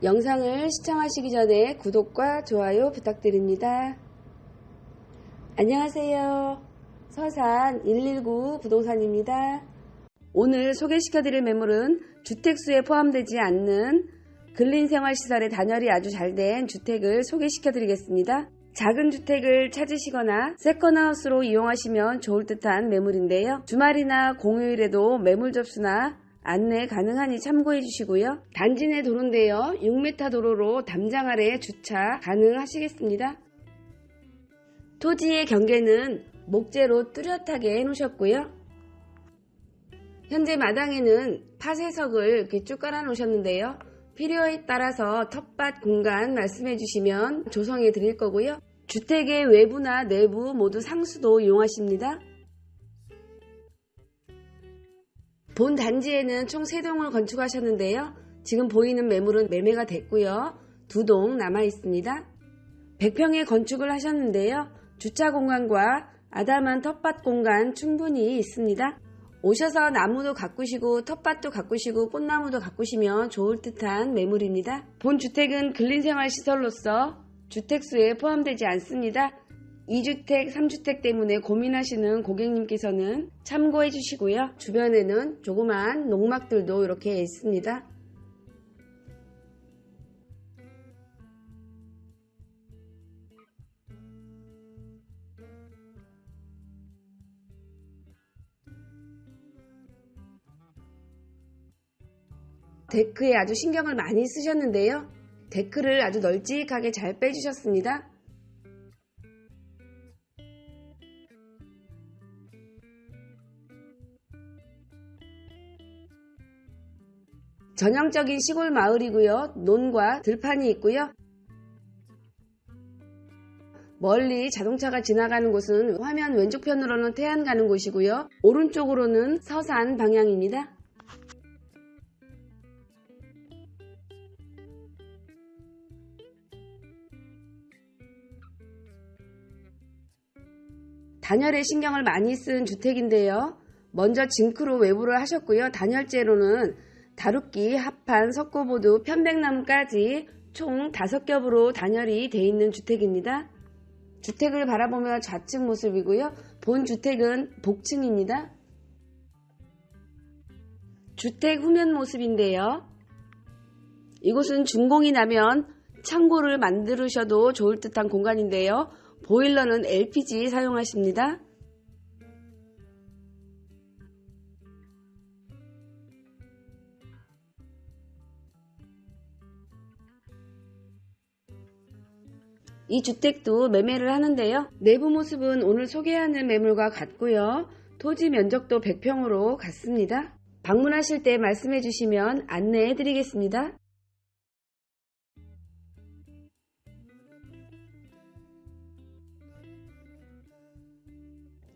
영상을 시청하시기 전에 구독과 좋아요 부탁드립니다. 안녕하세요. 서산 119 부동산입니다. 오늘 소개시켜드릴 매물은 주택수에 포함되지 않는 근린생활시설에 단열이 아주 잘 된 주택을 소개시켜드리겠습니다. 작은 주택을 찾으시거나 세컨하우스로 이용하시면 좋을 듯한 매물인데요. 주말이나 공휴일에도 매물 접수나 안내 가능하니 참고해 주시고요. 단지 내 도로인데요. 6m 도로로 담장 아래 주차 가능하시겠습니다. 토지의 경계는 목재로 뚜렷하게 해놓으셨고요. 현재 마당에는 파쇄석을 쭉 깔아 놓으셨는데요. 필요에 따라서 텃밭 공간 말씀해 주시면 조성해 드릴 거고요. 주택의 외부나 내부 모두 상수도 이용하십니다. 본 단지에는 총 3동을 건축하셨는데요. 지금 보이는 매물은 매매가 됐고요. 두 동 남아 있습니다. 100평의 건축을 하셨는데요. 주차 공간과 아담한 텃밭 공간 충분히 있습니다. 오셔서 나무도 가꾸시고 텃밭도 가꾸시고 꽃나무도 가꾸시면 좋을 듯한 매물입니다. 본 주택은 근린생활시설로서 주택수에 포함되지 않습니다. 2주택, 3주택 때문에 고민하시는 고객님께서는 참고해 주시고요. 주변에는 조그만 농막들도 이렇게 있습니다. 데크에 아주 신경을 많이 쓰셨는데요. 데크를 아주 널찍하게 잘 빼주셨습니다. 전형적인 시골 마을이고요. 논과 들판이 있고요. 멀리 자동차가 지나가는 곳은 화면 왼쪽편으로는 태안 가는 곳이고요. 오른쪽으로는 서산 방향입니다. 단열에 신경을 많이 쓴 주택인데요. 먼저 징크로 외부를 하셨고요. 단열재로는 다루기, 합판, 석고보드, 편백나무까지 총 5겹으로 단열이 되어 있는 주택입니다. 주택을 바라보면 좌측 모습이고요. 본 주택은 복층입니다. 주택 후면 모습인데요. 이곳은 준공이 나면 창고를 만드셔도 좋을 듯한 공간인데요. 보일러는 LPG 사용하십니다. 이 주택도 매매를 하는데요. 내부 모습은 오늘 소개하는 매물과 같고요. 토지 면적도 100평으로 같습니다. 방문하실 때 말씀해 주시면 안내해 드리겠습니다.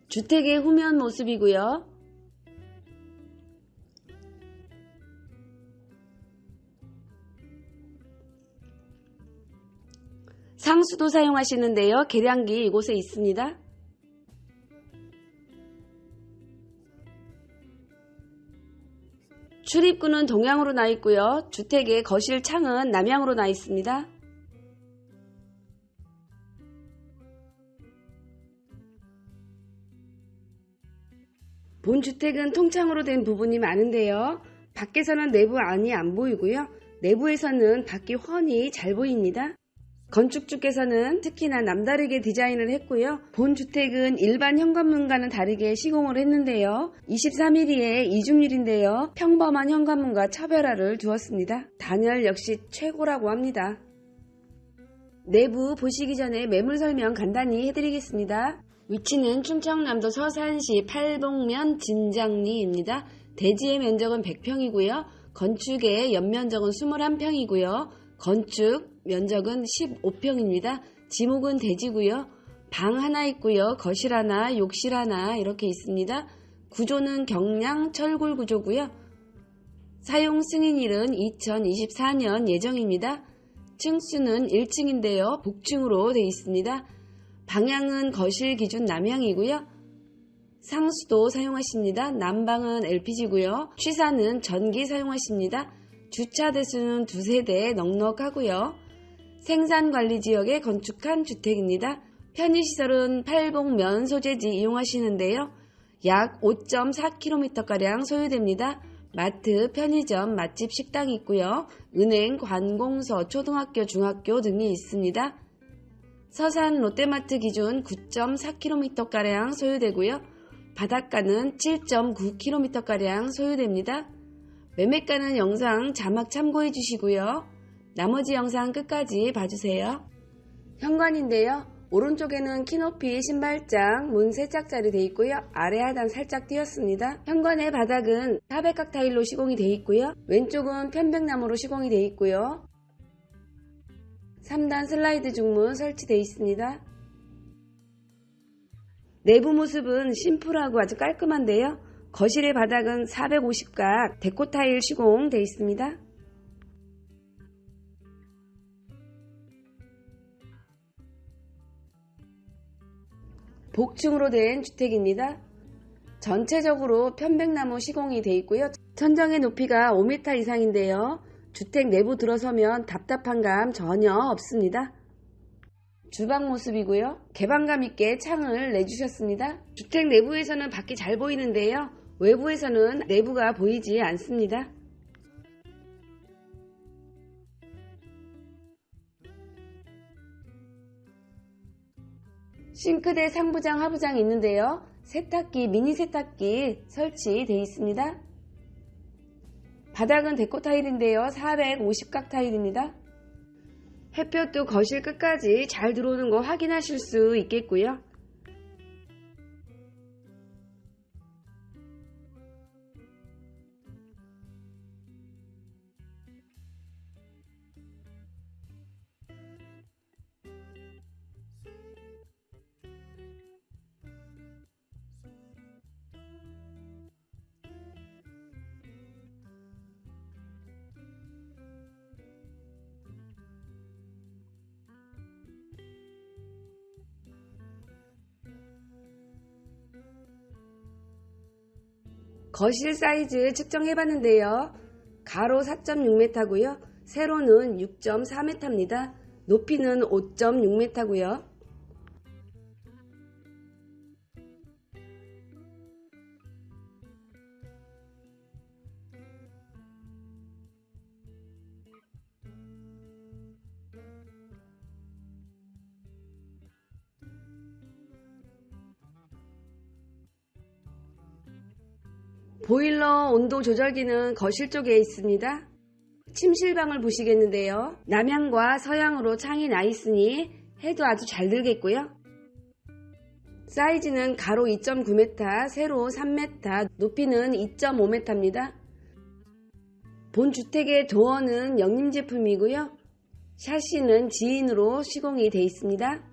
주택의 후면 모습이고요. 상수도 사용하시는데요. 계량기 이곳에 있습니다. 출입구는 동향으로 나 있고요. 주택의 거실 창은 남향으로 나 있습니다. 본 주택은 통창으로 된 부분이 많은데요. 밖에서는 내부 안이 안 보이고요. 내부에서는 밖이 훤히 잘 보입니다. 건축주께서는 특히나 남다르게 디자인을 했고요. 본 주택은 일반 현관문과는 다르게 시공을 했는데요. 23mm에 이중률인데요. 평범한 현관문과 차별화를 두었습니다. 단열 역시 최고라고 합니다. 내부 보시기 전에 매물 설명 간단히 해드리겠습니다. 위치는 충청남도 서산시 팔봉면 진장리입니다. 대지의 면적은 100평이고요. 건축의 연면적은 21평이고요. 건축 면적은 15평입니다. 지목은 대지고요. 방 하나 있고요. 거실 하나, 욕실 하나 이렇게 있습니다. 구조는 경량 철골 구조고요. 사용 승인일은 2024년 예정입니다. 층수는 1층인데요. 복층으로 되어 있습니다. 방향은 거실 기준 남향이고요. 상수도 사용하십니다. 난방은 LPG고요. 취사는 전기 사용하십니다. 주차 대수는 두세 대 넉넉하고요. 생산관리 지역에 건축한 주택입니다. 편의시설은 팔복면 소재지 이용하시는데요. 약 5.4km가량 소요됩니다. 마트, 편의점, 맛집, 식당이 있고요. 은행, 관공서, 초등학교, 중학교 등이 있습니다. 서산 롯데마트 기준 9.4km가량 소요되고요. 바닷가는 7.9km가량 소요됩니다. 매매가는 영상 자막 참고해 주시고요. 나머지 영상 끝까지 봐주세요. 현관인데요. 오른쪽에는 키 높이 신발장, 문 세짝짜리 되어 있고요. 아래 하단 살짝 띄었습니다. 현관의 바닥은 사백각 타일로 시공이 되어 있고요. 왼쪽은 편백나무로 시공이 되어 있고요. 3단 슬라이드 중문 설치되어 있습니다. 내부 모습은 심플하고 아주 깔끔한데요. 거실의 바닥은 450각 데코 타일 시공되어 있습니다. 복층으로 된 주택입니다. 전체적으로 편백나무 시공이 되어 있고요. 천정의 높이가 5m 이상인데요. 주택 내부 들어서면 답답한 감 전혀 없습니다. 주방 모습이고요. 개방감 있게 창을 내주셨습니다. 주택 내부에서는 밖이 잘 보이는데요. 외부에서는 내부가 보이지 않습니다. 싱크대 상부장 하부장 있는데요. 세탁기 미니 세탁기 설치되어 있습니다. 바닥은 데코 타일인데요. 450각 타일입니다. 햇볕도 거실 끝까지 잘 들어오는 거 확인하실 수 있겠고요. 거실 사이즈 측정해봤는데요. 가로 4.6m고요. 세로는 6.4m입니다. 높이는 5.6m고요. 보일러 온도 조절기는 거실 쪽에 있습니다. 침실방을 보시겠는데요. 남향과 서향으로 창이 나 있으니 해도 아주 잘 들겠고요. 사이즈는 가로 2.9m, 세로 3m, 높이는 2.5m입니다. 본 주택의 도어는 영림 제품이고요. 샤시는 지인으로 시공이 되어 있습니다.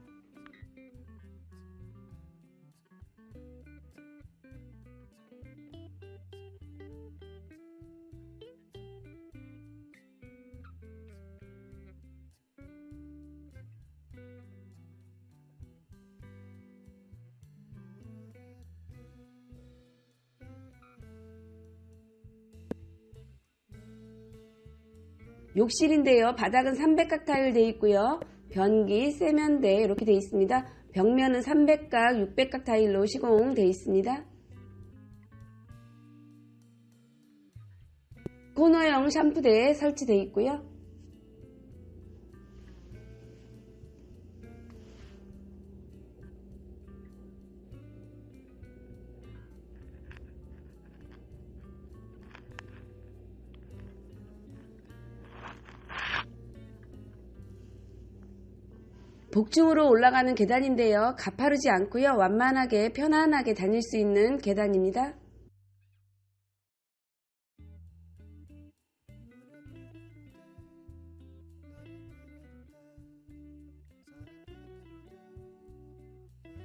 욕실인데요. 바닥은 300각 타일 되어 있고요. 변기, 세면대 이렇게 되어 있습니다. 벽면은 300각, 600각 타일로 시공되어 있습니다. 코너형 샴푸대 설치되어 있고요. 복층으로 올라가는 계단인데요. 가파르지 않고요. 완만하게 편안하게 다닐 수 있는 계단입니다.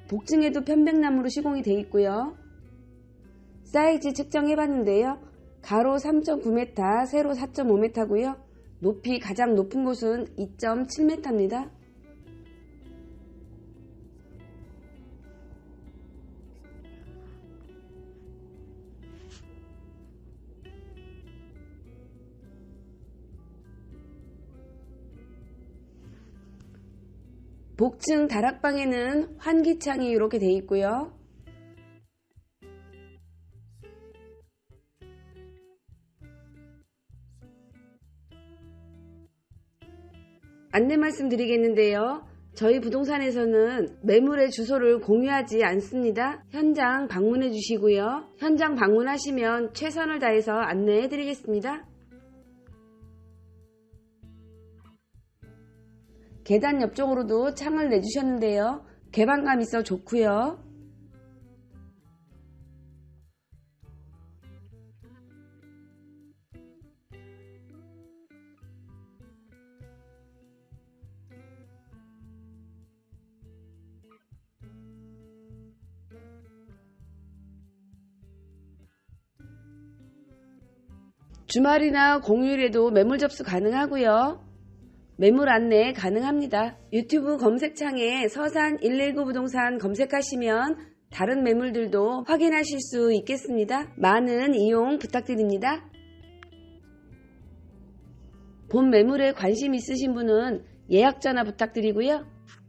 복층에도 편백나무로 시공이 되어 있고요. 사이즈 측정해봤는데요. 가로 3.9m, 세로 4.5m고요. 높이 가장 높은 곳은 2.7m입니다. 복층 다락방에는 환기창이 이렇게 돼 있고요. 안내 말씀드리겠는데요. 저희 부동산에서는 매물의 주소를 공유하지 않습니다. 현장 방문해 주시고요. 현장 방문하시면 최선을 다해서 안내해 드리겠습니다. 계단 옆쪽으로도 창을 내주셨는데요. 개방감 있어 좋고요. 주말이나 공휴일에도 매물 접수 가능하고요. 매물 안내 가능합니다. 유튜브 검색창에 서산 119 부동산 검색하시면 다른 매물들도 확인하실 수 있겠습니다. 많은 이용 부탁드립니다. 본 매물에 관심 있으신 분은 예약 전화 부탁드리고요.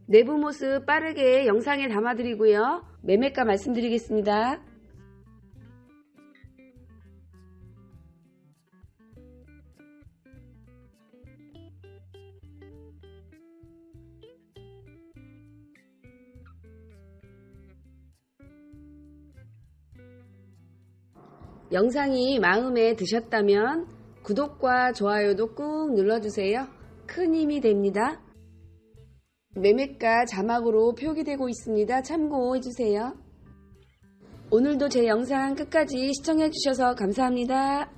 내부 모습 빠르게 영상에 담아드리고요. 매매가 말씀드리겠습니다. 영상이 마음에 드셨다면 구독과 좋아요도 꾹 눌러주세요. 큰 힘이 됩니다. 매매가 자막으로 표기되고 있습니다. 참고해주세요. 오늘도 제 영상 끝까지 시청해주셔서 감사합니다.